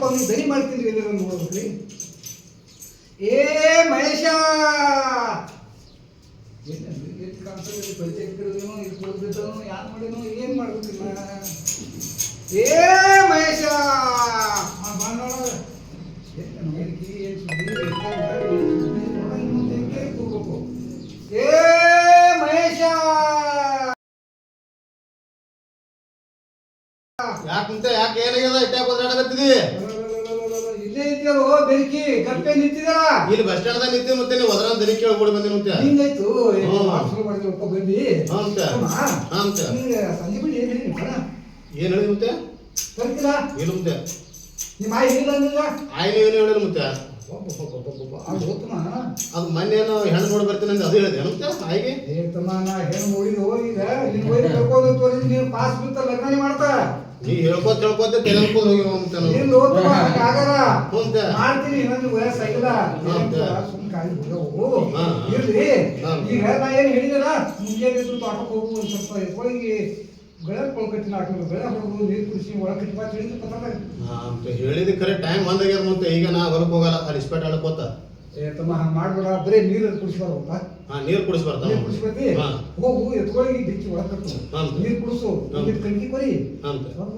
ಸ್ವಲ್ಪ ನೀವು ದನಿ ಮಾಡ್ತೀನಿ ರೀ ಇದನ್ನ ನೋಡ್ಬೇಕ್ರಿ. ಏ ಮಹೇಶ! ಯಾರ್ ಏ ಏನ್ ಮಾಡ್ಬೇಕಿನ್ನ? ಏ ಮಹೇಶ! ಅದ್ರ ದನಿ ಕೇಳ್ಬಿಡಿ ಬಂದಿ ಮುಂಚೆ ಹಿಂಗಾಯ್ತು ಹ್ಮ್. ಶುರು ಮಾಡಿದ್ರು ಒಪ್ಪ ಬಂದಿ ಅಂತೆ. ಅಂತೆ. ಸಂಜೆ ಬಿಡಿ ಏನ್ ಹೇಳಿ ಏನು ಏನ್ ಹೇಳಿ ಮುಂಚೆ ಬರ್ತೀರಾ ಇಲ್ಲ ಮುಂಚೆ ನಿಮ್ಮ ಆಯ್ ಇಲ್ಲ ನಿಂಗ ಆಯ್ನ ಏನು ಹೇಳಿಲ್ಲ ಮುಂಚೆ ಅದು ಮೊನ್ನೆ ಏನೋ ಹೆಣ್ಣು ನೋಡಿ ಬರ್ತೀನಿ ಅದು ಹೇಳಿದೆ ಮುಂಚೆ ಆಯ್ಗೆ ಹೇಳ್ತಮ್ಮ ನಾ ಹೆಣ್ಣು ಹೋಗಿ ಈಗ. ಇಲ್ಲಿ ಹೋಗಿ ಕರ್ಕೊಂಡು ತೋರಿಸಿ ನೀನು ಪಾಸ್ ಬಿತ್ತ ಲಗ್ನ ಮಾಡ್ತಾ? ನೀ ಹೇಳ್ಕೊತ ಹೇಳ್ಕೊತ ಹೋಗಿ ಅಂತ ನೀನು ಆಗಲ್ಲ ಮಾಡ್ತೀನಿ ಇನ್ನೊಂದು ವಯಸ್ಸಾಗಿಲ್ಲ ಕಾಯಿ ಹಾ. ಇರ್ಲಿ. ಈಗ ನಾ ಏನು ಹೇಳಿದಲ್ಲ ಮುಂಜಾನೆ ಎದ್ದು ತೋಟಕ್ಕೆ ಹೋಗು ಸ್ವಲ್ಪ ಹೋಗಿ ಕೊಳ್ಕಟ್ಟಿನ ನೀರು ಕುಡಿಸಿ ಬಾ ತಿಳಿದು ಅಂತ ಹೇಳಿದ ಕರೆ ಟೈಮ್ ಬಂದಾಗ ಈಗ ನಾ ಹೊರಗೆ ಹೋಗಲ್ಲ ಇಸ್ಪೇಟ್ ಆಡ್ಕೋತ ತಮ್ಮ ಹಂಗೆ ಮಾಡ್ಬೇಡ ಬರೀ ನೀರು ಕುಡಿಸ್ಬಾರ್ದಪ್ಪ. ಹಾ ನೀರು ಕುಡಿಸ್ಬಾರ್ದು. ನೀರು ಕುಡಿಸ್ಬೇಕು ಹಾ. ಹೋಗು ಎತ್ಕೊಳ್ಳಿ ಬಿಚ್ಚಿ ಒಳಗೆ ನೀರು ಕುಡಿಸು ಹಾ. ಕಣಕಿ ಕೊರಿ.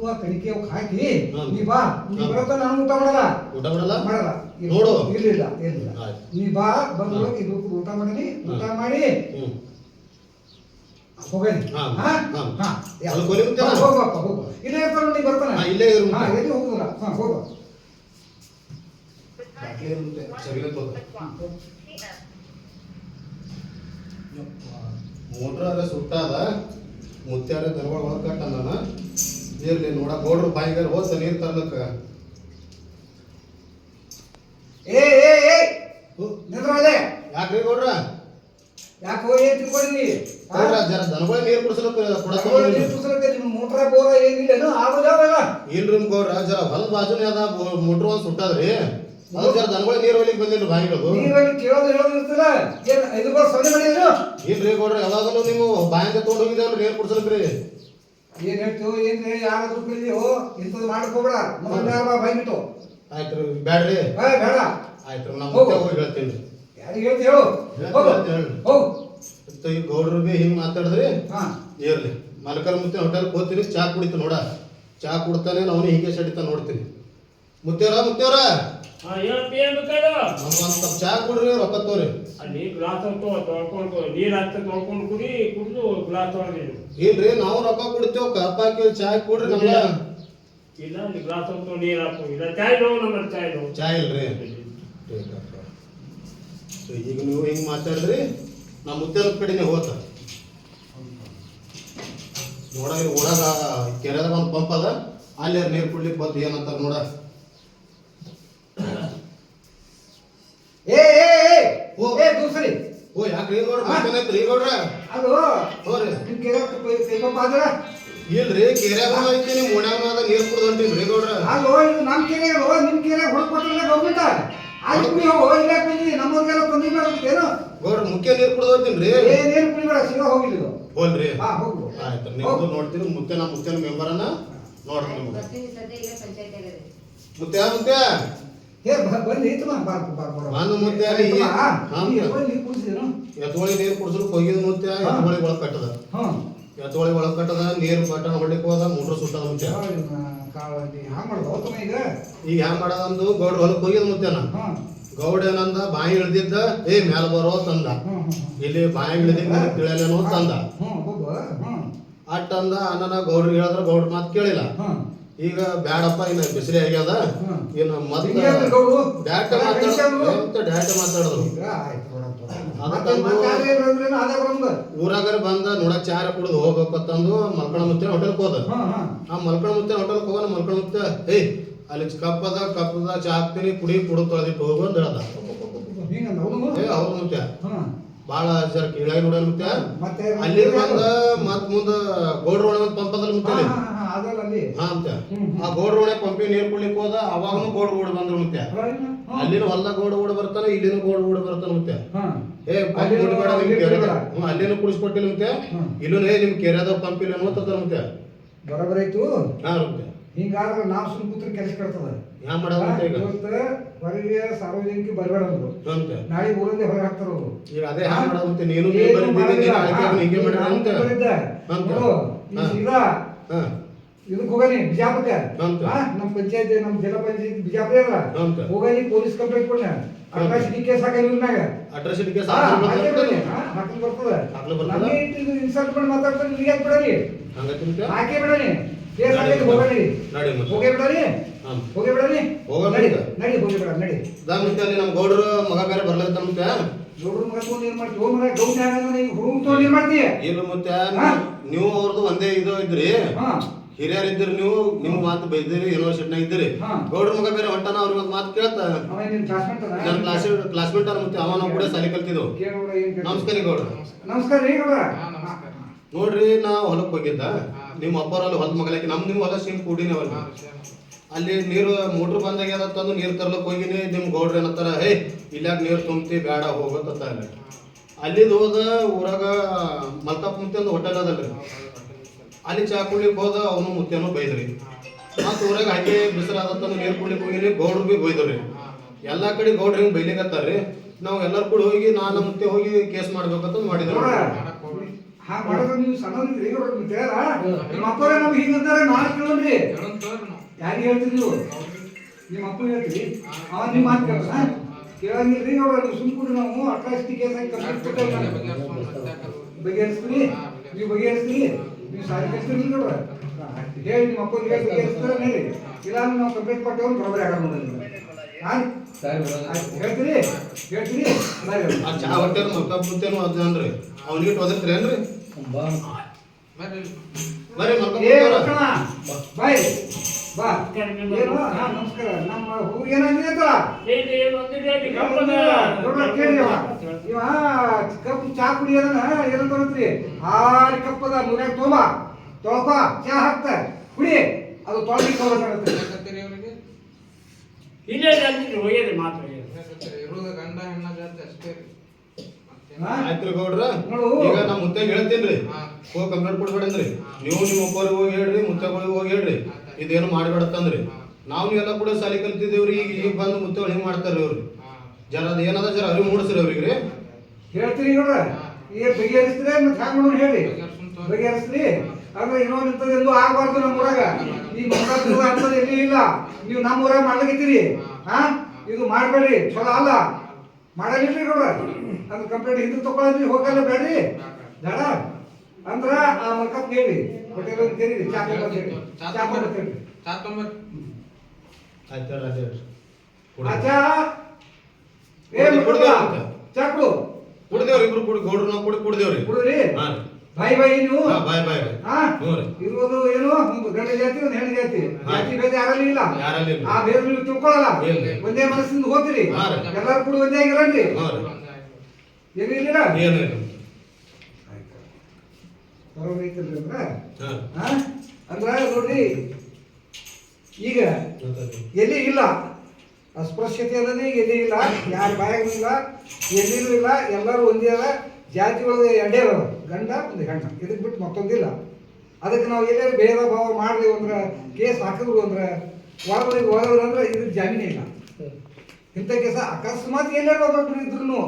ಆ ಕಣಿಕೆ ಅವಕ್ಕೆ ಹಾಕಿ. ನೀ ಬಾ. ನೀ. ಬರತ್ತ ನಾನು ಊಟ ಮಾಡಲ್ಲ. ಊಟ ಮಾಡಲ್ಲ? ಮಾಡಲ್ಲ. ನೋಡು. ಇರ್ಲಿಲ್ಲ ಇರ್ಲಿಲ್ಲ. ನೀ ಬಾ ಬಂದ್ ಇದು ಊಟ ಮಾಡಲಿ ಊಟ ಮಾಡಿ. ಹೋಗಲಿ. ಹಾ. ಹಾ? ಹಾ. ಹಾ. ಅಲ್ಲಿ ಕೊಲಿ ಮುತ್ಯ? ಹಾ, ಇಲ್ಲೇ ಇರ್ತಾನ ನೀ ಬರ್ತಾನೆ. ಇಲ್ಲೇ ಇರು ಹಾ. ಎಲ್ಲಿ ಹೋಗುದಿಲ್ಲ ಹಾ ಹೋಗು ಮೋಟ್ರ್ ಅದ ಸುಟ್ಟಾದ ಮುತ್ಯಾರ ದನಗಳ ಒಳಗೆ ಕಟ್ಟಲ್ಲ ಇರ್ಲಿ ನೋಡ ಗೌಡ್ರು ಬಾಯಿಗಾರ ಹೋದ ನೀರು ತರ್ಲಕ್ಕ ಏ ಏ ಏ ಯಾಕ್ರಿ ಗೌಡ್ರ ಯಾಕೋ ಹೋಗಿ ಏನ್ ತಿಳ್ಕೊಂಡಿ ಗೌಡ್ರ ಜರ ದನಗಳ ನೀರು ಕುಡಿಸ್ಲಕ್ಕ ನೀರು ಕುಡಿಸ್ಲಿಕ್ಕೆ ನಿಮ್ಮ ಮೋಟ್ರ ಬೋರ ಏನಿಲ್ಲ ಆಗುದ ಅವೆಲ್ಲ ಇಲ್ರಿ ಗೌಡ್ರ ಜರ ಹೊಲ ಬಾಜುನೇ ಅದ ಮೋಟ್ರ್ ಒಂದ್ ಸುಟ್ಟದ್ರಿ ದನಗಳ ನೀರು ಹೊಲಿಗೆ ಬಂದಿಲ್ಲ ಬಾಯಿಗಳು ನೀರಲ್ಲಿ ಕೇಳೋದು ಹೇಳೋದು ಇರ್ತಲ್ಲ ಏನ್ ಇದು ಬರೋ ಸೊನ್ನೆ ಮಾಡಿದ್ರು? ಇಲ್ರಿ ಗೌಡ್ರ ಯಾವಾಗಲೂ ನೀವು ಬಾಯಿಂದ ತೊಗೊಂಡು ಹೋಗಿದ್ದೇವಲ್ರಿ ನೀರು ಕುಡಿಸ್ಲಕ್ರಿ ಏನ್ ಹೇಳ್ತೀವೋ ಏನ್ ಯಾರಾದ್ರೂ ಕೇಳಿದೆಯೋ ಇಂಥದ್ದು ಮಾಡಕ್ ಹೋಗ್ಬೇಡ ಮೊದಲು ಯಾರ ಬಾಯ್ ಬಿಟ್ಟು. ಆಯ್ತ್ರಿ ಬ್ಯಾಡ್ರಿ. ಏ, ಬೇಡ. ಆಯ್ತ್ರಿ ನಮ್ಮ ಹೋಗು. ಹೇಳ್ತೀನಿ ಯಾರಿಗೆ ಹೇಳ್ತಿ ಹೇಳು. ಹೋಗು. ಹೋಗು. ಮತ್ತೆ ಈ ಗೌಡ್ರು ಬಿ ಹಿಂಗ್ ಮಾತಾಡಿದ್ರಿ ಹಾ. ಇರ್ಲಿ ಮಲಕಲ್ ಮುತ್ತೆ ಹೋಟೆಲ್ ಹೋಗ್ತೀನಿ ಚಾ ಕುಡಿತ ನೋಡ. ಚಾ ಕುಡ್ತಾನೆ ಅವನು ಹಿಂಗೆ ಸಡಿತ ನೋಡ್ತೀನಿ. ಮುತ್ತೇವ್ರ ಮುತ್ತೇವ್ರ? ಹಾ ಏನಪ್ಪ ಏನ್ ಬೇಕಾದ ನಮ್ಗೊಂದ್ ಸ್ವಲ್ಪ ಚಾ ಕೊಡ್ರಿ ರೊಕ್ಕ ತೋರಿ ಅಲ್ಲಿ ಗ್ಲಾಸ್ ತೊಳ್ಕೊಂಡು ನೀರ್ ಹಾಕ್ತ ತೊಳ್ಕೊಂಡು ಕುಡಿ ಕುಡಿದು ಗ್ಲಾಸ್ ಇಲ್ರಿ ನಾವು ರೊಕ್ಕ ಕುಡಿತೇವ್ ಹಾಕಿ ಚಾ ಕುಡ್ರಿ ನಮ್ಗ. ಇಲ್ಲ ಅಲ್ಲಿ ಗ್ಲಾಸ್ ತೊಗೊಂಡು ನೀರ್ ಹಾಕು ಇಲ್ಲ ಚಾಯ್ ನೋವು ನಮ್ಮ ಚಾಯ್ ನೋವು ಚಾ ಇಲ್ರಿ? ಸೊ ಈಗ ನೀವು ಹಿಂಗ್ ಮಾತಾಡ್ರಿ ನಮ್ಮ ಮುತ್ತೇನ ಕಡೆನೆ ಹೋತ. ನೋಡ ಒಳಗ ಕೆರೆದಾಗ ಒಂದು ಪಂಪ್ ಅದ. ಅಲ್ಲಿ ನೀರು ಕುಡ್ಲಿಕ್ಕೆ ಬಂತು ಏನಂತಾರ ನೋಡ. ಏ ಓ. ಏ ದೂಸರಿ ಓ ರೀ ಗೌಡ್ರ ಮಾತೇನೈತ್ರಿ ಗೌಡ್ರ ಅದು ಹೋರಿ ನಿಮ್ ಕೇಳ ಕೈಗೊಪ್ಪ ಆದ್ರ ಇಲ್ರಿ ಕೆರೆಯಾಗ ಐತಿ ನಿಮ್ ಓಣ್ಯಾಗ ಅದ ನೀರ್ ಕುಡ್ದು ಹೊಂಟಿನ್ರಿ ಗೌಡ್ರ. ಅಲ್ಲೋ ಇದು ನಮ್ ಕೆರೆ ಅಲ್ವೋ ನಿಮ್ ಕೆರೆ ಹೊಡ್ಕೊಟ್ಟಿಲ್ಲ ಗೌರ್ಮೆಂಟ್ ಅಲ್ಲಿ ಕುಡಿ ಹೋಗೋ ಇಲ್ಲ ಕುಡಿ ನಮ್ಮವ್ರಿಗೆಲ್ಲ ತೊಂದ್ರೆ ಮಾಡ್ಬೇಕೇನು ಗೌಡ್ರ ಮುಖ್ಯ ನೀರ್ ಕುಡ್ದು ಹೊಂಟಿನ್ರಿ ನೀರು ಕುಡಿಬೇಡ ಸಿಗ ಹೋಗಿಲ್ಲ ಇದು ಹೋಲ್ರಿ ಹಾ ಹೋಗು ಆಯ್ತು ನಿಮ್ದು ನೋಡ್ತೀನಿ ಮುತ್ತೆ ನಮ್ಮ ಮುತ್ತೆನ ಮೆಂಬರನ್ನ ನೋಡ್ರಿ ನಿಮ್ಗೆ. ಮುತ್ಯ ಏ ಬಂದು ಐತಮ್ಮ ಬಾ ಬಾ ಬಾ ಬಂದು ಮುತ್ತೆ ಅಲ್ಲಿ ಈ- ಹಾ. ನೀರು ಕುಡಿಸಿದೇನು ಒಳಗೆ ಕಟ್ಟದ. ಒಳಗ್ ಕಟ್ಟದ ನೀರು ಬಟನ್ ಹೊಡ್ಲಿಕ್ ಹೋದ ಮೋಟ್ರ್ ಸುಟ್ಟದ ಮುಂಚೆ ಹ್ಯಾಂಗ ಮಾಡೋದು? ಈಗ? ಹ್ಯಾಂಗ ಮಾಡದಂದು ಗೌಡ್ರ ಹೊಲಕ್ ಹೋಗಿದ್ ಗೌಡ ಏನಂದ? ಬಾಯಿ ಇಳ್ದಿದ್ದ ಏ ಮ್ಯಾಲ ಬರೋ ತಂದ. ಇಲ್ಲಿ ಬಾಯಿ ಇಳ್ದಿದ್ದ ತಿಳಿಯಲೇನೋ ತಂದ. ಹ್ಞೂ ಅಂದ ಅಣ್ಣನ ಗೌಡ್ರಿಗೆ ಹೇಳಿದ್ರ ಗೌಡ್ರ ಮಾತು ಕೇಳಿಲ್ಲ. ಈಗ ಬ್ಯಾಡಪ್ಪ ಇನ್ನ ಬಿಸಿಲೇ ಆಗ್ಯದ. ಏನು ಇನ್ನು ಮತ್ತೆ ಕಳಿಸ್ಯಾವ್ರು? ಮಾತಾಡಿದ್ರು ಊರಾಗರ ಬಂದ ನೋಡಕ್ ಚಾರ ಕುಡಿದು ಹೋಗ್ಬೇಕು ಅಂತಂದು ಮಲ್ಕಣ ಮುತ್ತೆ ಹೋಟೆಲ್ಗೆ ಹೋದ. ಆ ಮಲ್ಕಣ ಮುತ್ತೆ ಹೋಟೆಲ್ಗೆ ಹೋಗೋಣ ಮಲ್ಕಣ ಮುತ್ತೆ. ಏಯ್ ಅಲ್ಲಿ ಕಪ್ಪದ ಕಪ್ಪದ ಚಾ ಹಾಕ್ತೀನಿ ಕುಡಿ ಕುಡು ತೊಳೆದಿಟ್ಟು ಹೋಗು ಅಂತ ಹೇಳ್ದ. ಏ ಅವ್ರ ಮುತ್ತೆ. ಹಾಂ. ಬಾಳ ಜರ ಕೀಳಾಗಿ ಮುತ್ತೆ. ಮತ್ತೆ ಅಲ್ಲಿ ಬಂದ ಮತ್ ಮುಂದ ಗೌಡ್ರ ಪಂಪದಲ್ಲಿ ಒಂದು ಅಲ್ಲಿ ಅಂತೆ. ಆ ಗೋಡ್ ರೋಡೆ ಪಂಪಿ ನೀರ್ ಕುಡ್ಲಿಕ್ಕೆ ಹೋದ ಅವಾಗನು ಗೋಡ್ ಗೋಡ್ ಬಂದ್ರು ಮತ್ತೆ. ಅಲ್ಲಿನ ಹೊಲ ಗೋಡ್ ಗೋಡ್ ಬರ್ತಾನೆ ಇಲ್ಲಿನ ಗೋಡ ಗೋಡ್ ಬರ್ತಾನೆ ಮತ್ತೆ. ಏ ಪಂಪ್ ಮುಟ್ಬೇಡ ನಿಮ್ ಇಲ್ಲಿ ಕೆರೆ ಬಿಡ್ಬೇಡ. ಹ್ಞೂ ಅಲ್ಲಿನೂ ಕುಡಿಸ್ಕೊಟ್ಟಿಲ್ಲ ಮತ್ತೆ. ಇಲ್ಲೂ ಏ ನಿಮ್ ಕೆರೆದ ಪಂಪ್ ಇಲ್ಲ ನೋಡ್ತಾರ ಮುತ್ತೆ. ಬರೋಬರಾಯ್ತು ಹಾ ಮುತ್ತೆ. ಹಿಂಗಾದ್ರೆ ನಾವು ಸುಮ್ ಕೂತ್ರ ಕೆಲಸ ಈಗ. ಇವತ್ತು ಹೊರಗೆ ಸಾರ್ವಜನಿಕ ಬರಬೇಡ ಅಂದ್ರು ನಾಳೆ ಊರಲ್ಲಿ ಹೊರಗೆ ಹಾಕ್ತಾರ ಅವರು. ಈಗ ಅದೇ ಇದಕ್ಕೆ ಹೋಗನಿ ಬಿಜಾಪುರಕ್ಕೆ ನಮ್ಮ ಪಂಚಾಯತ್ ನಮ್ಮ ಜಿಲ್ಲಾ ಪಂಚಾಯತ್ ಬಿಜಾಪುರ ಅಲ್ಲ. ಹೋಗಲಿ ಪೊಲೀಸ್ ಕಂಪ್ಲೇಂಟ್ ಕೊಡ ಅಟ್ರಾಸಿಟಿ ಕೇಸ್ ಹಾಕಿ ಇವ್ರನಾಗ ಅಡ್ರೆಸ್ ಡಿ ಕೇಸ್ ಹಾಕೇ ಬಿಡ್ರಿ. ಬರ್ತದೆ? ನಮ್ಗೆ ಇದು ಇನ್ಸಲ್ಟ್ ಮಾಡಿ ಮಾತಾಡ್ತಾರೆ ನೀವು ಯಾಕೆ ಬಿಡಲಿ? ಹಾಕಿ ಬಿಡಲಿ. ಕೇಸ್ ಹಾಕಿ ಹೋಗಲಿ. ಹೋಗೇ ಹ್ಮ್. ಹೋಗೇ ಹೋಗೋಣ ನಡಿ. ಈಗ. ನಡಿ ಹೋಗಿ ಬಿಡ ನಡಿ. ಅದ ಮತ್ತೆ ಅಲ್ಲಿ ನಮ್ಮ ಗೌಡರು ಮಗ ಬೇರೆ ಬರ್ಲತ್ತ ಮತ್ತೆ. ನೋಡ್ರು ಮಗ ತಗೊಂಡು ಏನ್ ಮಾಡ್ತೀವಿ ಹೋಗ್ ಮರ ಗೌಡ ಹುಡುಗ ತಗೊಂಡು ಏನ್ ಮಾಡ್ತೀಯ ಇಲ್ಲ ಮತ್ತೆ? ನೀವು ಅವ್ರದ್ದು ಒಂದೇ ಇದು ಇದ್ರಿ. ಹಾ. ಹಿರಿಯರ್ ಇದ್ರಿ ನೀವು ನಿಮ್ಮ ಮಾತು ಬೈದಿರಿ ಯೂನಿವರ್ಸಿಟಿನಾಗ ಇದ್ರಿ ಹಾ. ಗೌಡ್ರ ಮಗ ಬೇರೆ ಹೊಂಟಾನ ಅವ್ರ ಮಾತು ಕೇಳತ್ತ ನನ್ನ ಕ್ಲಾಸ್ ಕ್ಲಾಸ್ಮೇಟ್ ಮತ್ತೆ ಅವ ನಾವು ಕೂಡ ಸಾಲಿ ಕಲ್ತಿದ್ದೆವು. ಏನ್ ನಮಸ್ಕಾರ ಗೌಡ್ರ. ನಮಸ್ಕಾರ ರೀ ನೋಡ್ರಿ ನಾ ಹೊಲಕ್ಕೆ ಹೋಗಿದ್ದ. ನಿಮ್ಮ ಅಪ್ಪರಲ್ಲಿ ಹೊಲದ ಮಗಲಕ್ಕೆ ನಮ್ ನಿಮ್ಮ ಹೊಲ ಸಿಮ್ ಕೂಡಿ. ಅಲ್ಲಿ ನೀರು ಮೋಟ್ರ್ ಬಂದಾಗ ತಂದು ನೀರು ತರ್ಲಕ್ ಹೋಗಿನಿ. ನಿಮ್ ಗೌಡ್ರ ಏನಂತಾರ ಹೇ ಇಲ್ಲಾಗ ನೀರು ತುಂಬತಿ ಬೇಡ ಹೋಗತ್ತ ಅಲ್ಲಿ ಅಲ್ಲಿದ್ ಹೋದ ಊರಾಗ ಮಲ್ತಾಪ್ ಮುಂತಿ ಒಂದು ಹೋಟೆಲ್ ಅದಲ್ರಿ ಅಲ್ಲಿ ಚಾ ಕುಡ್ಲಿಕ್ಕೆ ಹೋದ ಅವನು ಮುತ್ಯನು ಬೈದ್ರಿ. ಮತ್ತ್ ಊರಾಗ ಹಂಗೆ ಬಿಸಿಲಾದತ್ತಂದು ನೀರು ಕುಡ್ಲಿಕ್ಕೆ ಹೋಗಿನಿ ಗೌಡ್ರು ಬಿ ಬೈದ್ರಿ ಎಲ್ಲ ಕಡೆ ಗೌಡ್ರ ಹಿಂಗ್ ಬೈಲಿಕತ್ತಾರ್ರಿ? ನಾವು ಎಲ್ಲಾರು ಕೂಡ ಹೋಗಿ ನಾ ನಮ್ಮ ಮುತ್ತೆ ಹೋಗಿ ಕೇಸ್ ಮಾಡ್ಬೇಕಂತ ಮಾಡಿದ್ರು ಯಾರಿಗೆ ನೀವು? ನಿಮ್ಮ ಅಪ್ಪ ಹೇಳ್ತೀರಿ? ಅವ ನಿಮ್ಮ ಮಾತು ಕೂಡಿ ನಾವು ಕೇಸ್ ಬಗೆಹರಿಸ್ತೀರಿ? ನೀವು ಬಗೆಹರಿಸ್ತೀರಿ? ನೀವು ಸಾರಿ ಕಳಿಸ್ತೀರಿ ಗೌಡ ಹೇಳಿ ನಿಮ್ಮ ಅಪ್ಪನ ಹೇಳಿ ಬಗೆಹರಿಸ್ತಾರೆ ಹೇಳಿ. ಇಲ್ಲ ಅಂದ್ರೆ ನಾವು ಕಂಪ್ಲೇಂಟ್ ಕೊಟ್ಟೇವೆ ಬರೋಬರಿ ಆಗಲ್ಲ ನೋಡಿ ಹಾಂ ಹೇಳ್ತೀರಿ? ಹೇಳ್ತೀರಿ? ಬರ್ರಿ. ಆ ಚಾ ಹೊಟ್ಟೆ ಮಲ್ಕಪ್ಪ ಮುತ್ತೇನು ಅದ್ರಿ ಅವ್ನಿಗೆ ಒದರ್ತೀರಿ ಏನ್ರಿ? ಬರ್ರಿ. ಲಕ್ಷ್ಮಣ, ಬಾಯ್ ಬಾ. ಏನು ಹಾ ನಮಸ್ಕಾರ. ನಮ್ಮ ಹೂ ಏನಾಗಿದೆ ಏನು ಇವ. ಕಪ್ ಚಾ ಕುಡಿಯೋದನ್ನ ಏನಂತ ಬರುತ್ರಿ? ಆರಿ ಕಪ್ಪದ ಮುಗ್ಯಾಗ ತೋಮ. ತೊಳ್ಕೊ ಚಾ ಹಾಕ್ತ. ಕುಡಿ. ಅದು ತೊಳ್ದಿ ಕವರ್ ಇಲ್ಲೇ ಮಾತ್ರ. ಗಂಡ ಹೆಣ್ಣ ಜಾತಿ ಅಷ್ಟೇ? ಆಯ್ತ್ರಿ ಗೌಡ್ರ. ಈಗ ನಮ್ಮ ಮುತ್ತೆಗೆ ಹೇಳ್ತೀನ್ರಿ. ಹಾ. ಹೋಗಿ ಕಂಪ್ಲೇಂಟ್ ಕೊಡ್ಬೇಡ್ರಿ ನೀವು ನಿಮ್ಮ ಅಪ್ಪರಿಗೆ ಹೋಗಿ ಹೇಳ್ರಿ ಮುತ್ತೆಗಳಿಗೆ ಹೋಗಿ ಹೇಳ್ರಿ. ಇದೇನು ಮಾಡ್ಬೇಡತ್ತಂದ್ರಿ ನಾವು ಎಲ್ಲ ಕೂಡ ಸಾಲಿ ಕಲ್ತಿದ್ದೇವ್ರಿ, ಈಗ ಈಗ ಬಂದು ಮುತ್ತೋಳಿ ಹಿಂಗ್ ಮಾಡ್ತಾರ್ರಿ ಅವ್ರು. ಜನ ಅದ ಏನದ ಜರ ಅರಿವು ಮೂಡಿಸ್ರಿ ಅವ್ರಿಗೆ ಹೇಳ್ತೀರಿ ನೋಡ್ರ? ಈಗ ಬಗೆಹರಿಸ್ತೀರಿ ಮತ್ತೆ ಹೇಳಿ? ಬಗೆಹರಿಸ್ರಿ. ಇನ್ನೊಂದ್ ಅಂದ್ರೆ ಇನ್ನೊಂದು ಆಗ್ಬಾರ್ದು ನಮ್ಮ ಊರಾಗ. ಈ ಮಕ್ಕಳು ಅಂತದ್ದು ಎಲ್ಲಿ ಇಲ್ಲ. ನೀವು ನಮ್ಮ ಊರಾಗ ಮಾಡ್ಲಿಕ್ಕಿದ್ದೀರಿ ಹಾ? ಇದು ಮಾಡಬೇಡ್ರಿ. ಚಲೋ ಅಲ್ಲ. ಮಾಡಲಿಲ್ರಿ ನೋಡ್ರ. ಅದು ಕಂಪ್ಲೇಂಟ್ ಹಿಂದೆ ತಗೊಳ್ಳಿ ಹೋಗಲ್ಲ ಬೇಡ್ರಿ. ಬೇಡ. ಅಂದ್ರ ಆ ಮಕ್ಕಪ್ ಹೇಳಿ. ಹೋಟೆಲ್ ಅಂತ. ಆಯ್ತು ಏ ಕುಡ್ದೇವ್ರಿ ಇಬ್ರು ಕುಡಿ ಗೌಡ್ರು ನಾವು ಕುಡಿ ಕುಡ್ದೇವ್ರಿ. ಕುಡ್ರಿ ಹಾ ಬಾಯ್ ಬಾಯ್ ನೀವು ಹಾ, ಬಾಯ್ ಹಾ? ಇರುವುದು ಏನು? ಒಂದು ಗಂಡ ಜಾತಿ ಒಂದು ಹೆಣ್ಣು ಜಾತಿ. ಜಾತಿ ಭೇದ ಯಾರಲ್ಲಿ ಇಲ್ಲ. ಯಾರಲ್ಲಿ ಆ ನೀವು ತಿಳ್ಕೊಳ್ಳಲ್ಲ. ಒಂದೇ ಮನಸ್ಸಿಂದ ಹೋಗ್ತೀರಿ ಹಾ ಎಲ್ಲರೂ ಕೂಡ ಒಂದೇ ಆಗಿರಲ್ರಿ ಏನಿಲ್ಲ ರೀ. ಏನು ಇಲ್ಲ ಏನು ಇಲ್ಲ ಬರೋಬ್ಬರಿ ಐತಲ್ರಿ ಅಂದ್ರ ನೋಡ್ರಿ ಈಗ ಎಲ್ಲಿ ಇಲ್ಲ? ಅಸ್ಪೃಶ್ಯತೆ ಅನ್ನೋದೇ ಎಲ್ಲಿ ಇಲ್ಲ ಯಾರು ಬಾಯಾಗೂ ಇಲ್ಲ ಎಲ್ಲಿನೂ ಇಲ್ಲ ಎಲ್ಲರೂ ಒಂದೇ ಅದ ಜಾತಿ ಒಳಗೆ ಎರಡೇ ಅದ ಗಂಡ ಒಂದು ಹೆಣ್ಣ. ಇದಕ್ಕೆ ಬಿಟ್ಟು ಮತ್ತೊಂದಿಲ್ಲ. ಅದಕ್ಕೆ ನಾವು ಎಲ್ಲೇ ಭೇದ ಭಾವ ಮಾಡಿದೆವು ಅಂದ್ರೆ ಕೇಸ್ ಹಾಕಿದ್ರು ಅಂದ್ರೆ ಒಳಗಡೆ ಒಳಗಡೆ ಅಂದ್ರೆ ಇದಕ್ಕೆ ಜಾಮೀನೇ ಇಲ್ಲ. ಇಂಥ ಕೇಸ ಅಕಸ್ಮಾತ್ ಎಲ್ಲರೂ ಒಬ್ಬೊಬ್ರು ಇದ್ರು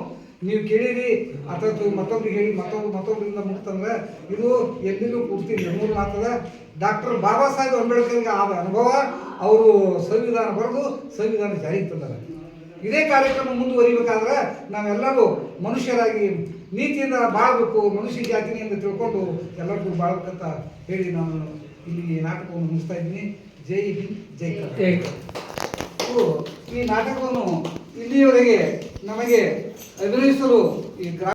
ನೀವು ಕೇಳಿರಿ ಅಥವಾ ಮತ್ತೊಬ್ರಿಗೆ ಹೇಳಿ ಮತ್ತೊಬ್ರು ಮತ್ತೊಬ್ಬರಿಂದ ಮುಟ್ತಂದ್ರೆ ಇದು ಎಲ್ಲಿನೂ ಪೂರ್ತಿ ನೆಮ್ಮೂರು ಮಾತದ ಡಾಕ್ಟರ್ ಬಾಬಾ ಸಾಹೇಬ್ ಅಂಬೇಡ್ಕರ್ಗೆ ಆದ ಅನುಭವ ಅವರು ಸಂವಿಧಾನ ಬರೆದು ಸಂವಿಧಾನ ಜಾರಿಗೆ ತಂದಾರೆ ಇದೇ ಕಾರ್ಯಕ್ರಮ ಮುಂದುವರಿಬೇಕಾದ್ರೆ ನಾವೆಲ್ಲರೂ ಮನುಷ್ಯರಾಗಿ ನೀತಿಯಿಂದ ಬಾಳ್ಬೇಕು ಮನುಷ್ಯ ಜಾತಿನಿಂದ ತಿಳ್ಕೊಂಡು ಎಲ್ಲರಿಗೂ ಬಾಳ್ಬೇಕಂತ ಹೇಳಿ ನಾನು ಇಲ್ಲಿ ನಾಟಕವನ್ನು ಮುಗಿಸ್ತಾ ಇದ್ದೀನಿ. ಜೈ ಹಿಂದ್ ಜೈ ಕರ್ನಾಟಕ. ಈ ನಾಟಕವನ್ನು ಇಲ್ಲಿಯವರೆಗೆ ನಮಗೆ ಅಭಿನಯಿಸಲು ಈ